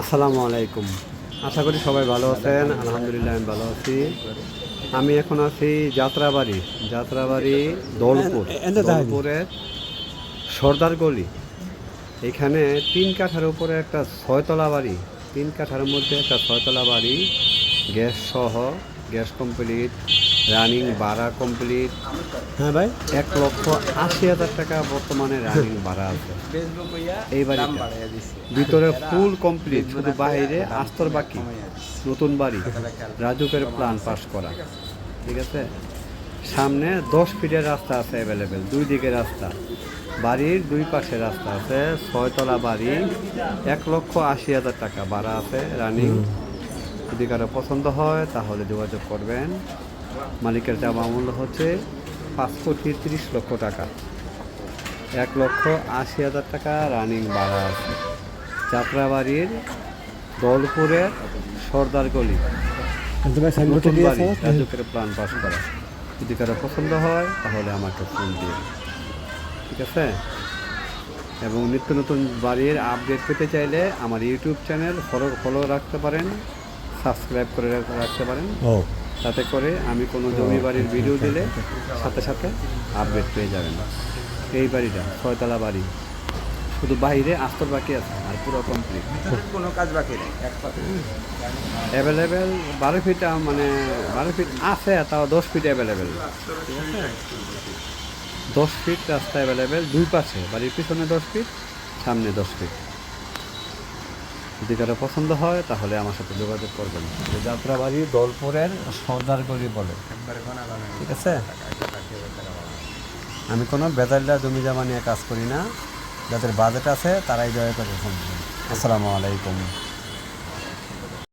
আসসালামু আলাইকুম। আশা করি সবাই ভালো আছেন আলহামদুলিল্লাহ আমি ভালো আছি। আমি এখন আছি যাত্রাবাড়ি যাত্রাবাড়ি দৌলপুর দৌলপুরের সর্দার গলি। এখানে তিন কাঠার উপরে একটা ছয়তলা বাড়ি তিন কাঠার মধ্যে একটা ছয়তলা বাড়ি গ্যাস সহ গ্যাস কমপ্লিট। রানিং ভাড়া কমপ্লিট হ্যাঁ ভাই এক লক্ষ আশি হাজার টাকা বর্তমানে রানিং ভাড়া আছে। এই বাড়িটা ভিতরে ফুল কমপ্লিট শুধু বাইরে আস্তর বাকি। নতুন বাড়ি। রাজুকের প্ল্যান পাস করা। ঠিক আছে? সামনে দশ ফিটের রাস্তা আছে অ্যাভেলেবেল দুই দিকে রাস্তা। বাড়ির দুই পাশে রাস্তা আছে ছয়তলা বাড়ি। এক লক্ষ আশি হাজার টাকা ভাড়া আছে রানিং যদি কারও পছন্দ হয় তাহলে যোগাযোগ করবেন। মালিকের চাওয়া মূল্য হচ্ছে পাঁচ কোটি তিরিশ লক্ষ টাকা। এক লক্ষ আশি হাজার টাকা রানিং ভাড়া আছে যাত্রাবাড়ির দলপুরের সর্দার গলি। নতুন বাড়ি রাজুকের প্ল্যান পাস করা। যদি কারও পছন্দ হয় তাহলে আমাকে ফোন দিন। ঠিক আছে? এবং নিত্য নতুন বাড়ির আপডেট পেতে চাইলে আমার ইউটিউব চ্যানেল ফলো ফলো রাখতে পারেন সাবস্ক্রাইব করে রাখতে পারেন। তাতে করে আমি কোনো জমি বাড়ির ভিডিও দিলে সাথে সাথে আপডেট পেয়ে যাবেন। এই বাড়িটা ছয়তলা বাড়ি। শুধু বাইরে আস্তর বাকি আছে আর পুরো কমপ্লিট কোনো কাজ বাকি নেই অ্যাভেলেবেল বারো ফিট মানে বারো ফিট আছে তাও দশ ফিট অ্যাভেলেবেল দশ ফিট রাস্তা অ্যাভেলেবেল দুই পাশে বাড়ির পিছনে দশ ফিট সামনে দশ ফিট যদি কারও পছন্দ হয়, তাহলে আমার সাথে যোগাযোগ করবেন। যাত্রাবাড়ি দলপুরের সর্দার বলে। ঠিক আছে? আমি কোনো বেদাল্লা জমি জামা নিয়ে কাজ করি না। যাদের বাজেট আছে, তারাই জয় করে আসসালামু আলাইকুম।